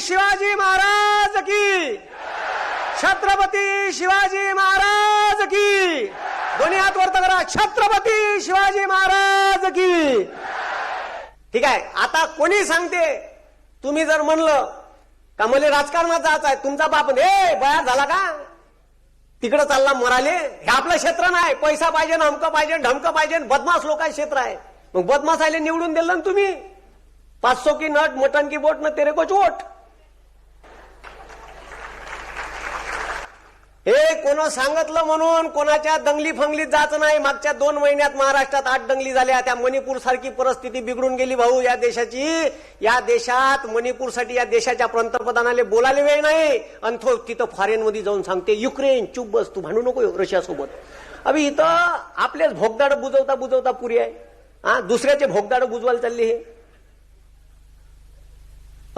शिवाजी महाराज की। छत्रपती शिवाजी महाराज की। दोन्ही हात वरत करा छत्रपती शिवाजी महाराज की। ठीक आहे आता कोणी सांगते तुम्ही जर म्हणलं का मला राजकारणात जायचं आहे तुमचा बाप ए बया झाला का? तिकडं चालला मराले हे आपलं क्षेत्र नाही पैसा पाहिजे अमकं पाहिजे ढमकं पाहिजे बदमाश लोकांचं क्षेत्र आहे. मग बदमाश आले निवडून दिलं ना तुम्ही. पाचशो की नट मटन की बोट न तेरे को चोट. हे कोण सांगितलं म्हणून कोणाच्या दंगली फंगलीत जायचं नाही? मागच्या दोन महिन्यात महाराष्ट्रात आठ दंगली झाल्या. त्या मणिपूर सारखी परिस्थिती बिघडून गेली भाऊ या देशाची. या देशात मणिपूरसाठी या देशाच्या पंतप्रधानाले बोलायला वेळ नाही. आणि तो तिथं फॉरेन मध्ये जाऊन सांगते युक्रेन चुप बस तू भांडू नको रशियासोबत अभि इथं आपलेच भोगदाड बुजवता बुजवता पुरी आहे. हा दुसऱ्याचे भोगदाड बुजवायला चालले हे.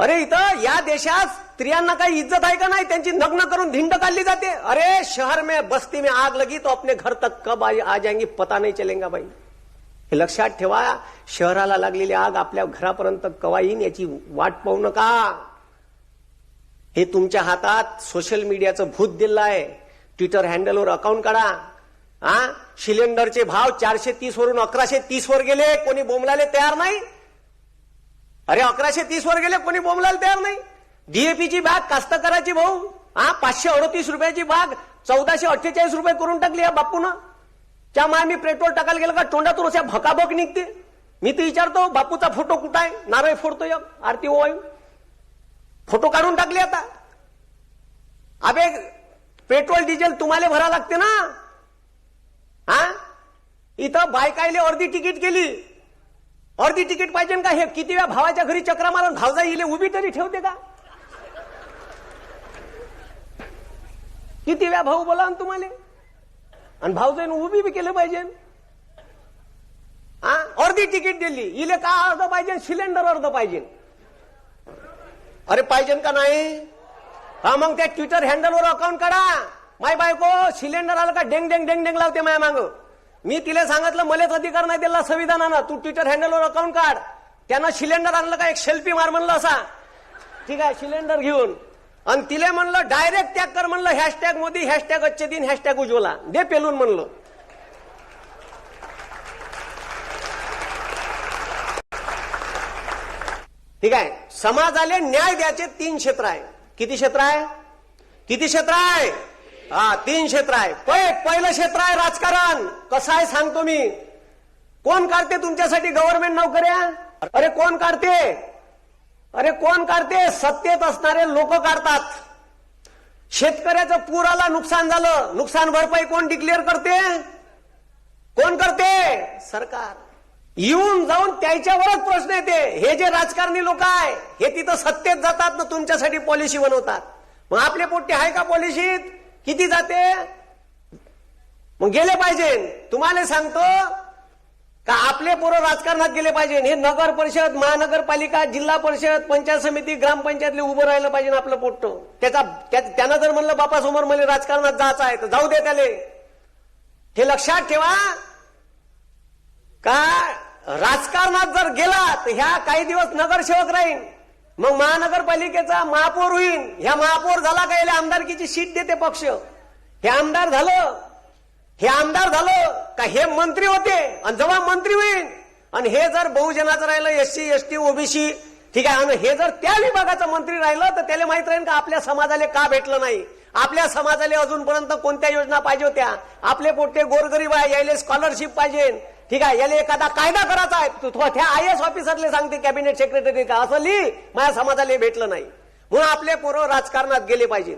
अरे इथं या देशात स्त्रियांना काही इज्जत आहे का नाही? त्यांची नग्न करून धिंड काढली जाते. अरे शहर में बस्ती में आग लगी तो अपने घर तक कब आ जाएंगी? पता नाही चलेगा बाई हे लक्षात ठेवा शहराला लागलेली आग आपल्या घरापर्यंत कवा येईन याची वाट पाहू नका. हे तुमच्या हातात सोशल मीडियाचं भूत दिलं आहे. ट्विटर हँडलवर अकाउंट काढा. हा सिलेंडरचे भाव चारशे तीस वरून अकराशे तीस वर गेले. कोणी बोंबलाले तयार नाही? अरे अकराशे तीस वर गेले कोणी बोंबलायला तयार नाही. डीएपीची बाग कास्तकाराची भाऊ. हा पाचशे अडतीस रुपयाची बाग चौदाशे अठ्ठेचाळीस रुपये करून टाकली या बापून. त्या माय मी पेट्रोल टाकायला गेलं का तोंडातून अशा भकाभक निघते. मी तर विचारतो बापूचा फोटो कुठं आहे? नारळ फोडतो या आरती ओवाई फोटो काढून टाकले आता. अबे पेट्रोल डिझेल तुम्हाला भरा लागते ना? हा? इथं बायकायले अर्धी तिकीट केली. अर्धी तिकीट पाहिजे का? हे किती वेळा भावाच्या घरी चक्रा मारून भावजा इले उभी तरी ठेवते का? किती वेळा भाऊ बोला तुम्हाला? आणि भाऊजाईन उभी बी केलं पाहिजे हा अर्धी तिकीट दिली. इले का अर्ध पाहिजे सिलेंडर अर्ध पाहिजे अरे पाहिजे का नाही? हा मग त्या ट्विटर हँडलवर अकाउंट काढा. माय बायको सिलेंडर आलं का? डेंग डेंग डेंग डेंग लावते माया मागं. मी तिला सांगितलं मलाच अधिकार नाही दिला संविधानानं. तू ट्विटर हँडलवर अकाउंट काढ. त्यांना सिलेंडर आणलं का एक शेल्फी मार म्हणलं असा. ठीक आहे सिलेंडर घेऊन. आणि तिला म्हणलं डायरेक्ट टॅग कर म्हणलं हॅशटॅग मोदी हॅशटॅग अच्छे दिन हॅशटॅग उज्ज्वला. दे पेलून म्हणलं. ठीक आहे समाजाले न्याय द्यायचे तीन क्षेत्र आहे. किती क्षेत्र आहे? किती क्षेत्र आहे? हा तीन क्षेत्र आहे. पै- पहिलं क्षेत्र आहे राजकारण. कसं आहे सांगतो मी. कोण काढते तुमच्यासाठी गव्हर्नमेंट नोकऱ्या? अरे कोण काढते? अरे कोण काढते? सत्तेत असणारे लोक काढतात. शेतकऱ्याचं पुराला नुकसान झालं. नुकसान भरपाई कोण डिक्लेअर करते? कोण करते? सरकार. येऊन जाऊन त्याच्यावरच प्रश्न येते. हे जे राजकारणी लोक आहे हे तिथं सत्तेत जातात ना तुमच्यासाठी पॉलिसी बनवतात. मग आपले पोट्टे आहे का पॉलिसीत किती जाते? मग गेले पाहिजे. तुम्हाला सांगतो का आपले पोरं राजकारणात गेले पाहिजे. हे नगर परिषद महानगरपालिका जिल्हा परिषद पंचायत समिती ग्रामपंचायतले उभं राहिलं पाहिजे आपलं पोट्ट. त्याचा त्यानं जर म्हणलं बापासमोर मला राजकारणात जायचं आहे तर जाऊ दे त्याले. हे लक्षात ठेवा. का? राजकारणात जर गेला तर ह्या काही दिवस नगरसेवक राहील मग महानगरपालिकेचा महापौर होईल ह्या महापौर झाला का याला आमदारकीची सीट देते पक्ष? हे आमदार झालं. हे आमदार झालं का हे मंत्री होते? आणि जेव्हा मंत्री होईल आणि हे जर बहुजनाचं राहिलं एससी एसटी ओबीसी ठीक आहे आणि हे जर त्या विभागाचं मंत्री राहिलं तर त्याला माहीत राहील का आपल्या समाजाला का भेटलं नाही? आपल्या समाजाला अजूनपर्यंत कोणत्या योजना पाहिजे होत्या? आपले पोटे गोरगरीब आहे यायला स्कॉलरशिप पाहिजे. ठीक आहे याला एखादा कायदा करायचा आहे. त्या आय एस ऑफिसरले सांगते कॅबिनेट सेक्रेटरी का असं लिही. माझ्या समाजाला भेटलं नाही. म्हणून आपले पोरं राजकारणात गेले पाहिजे.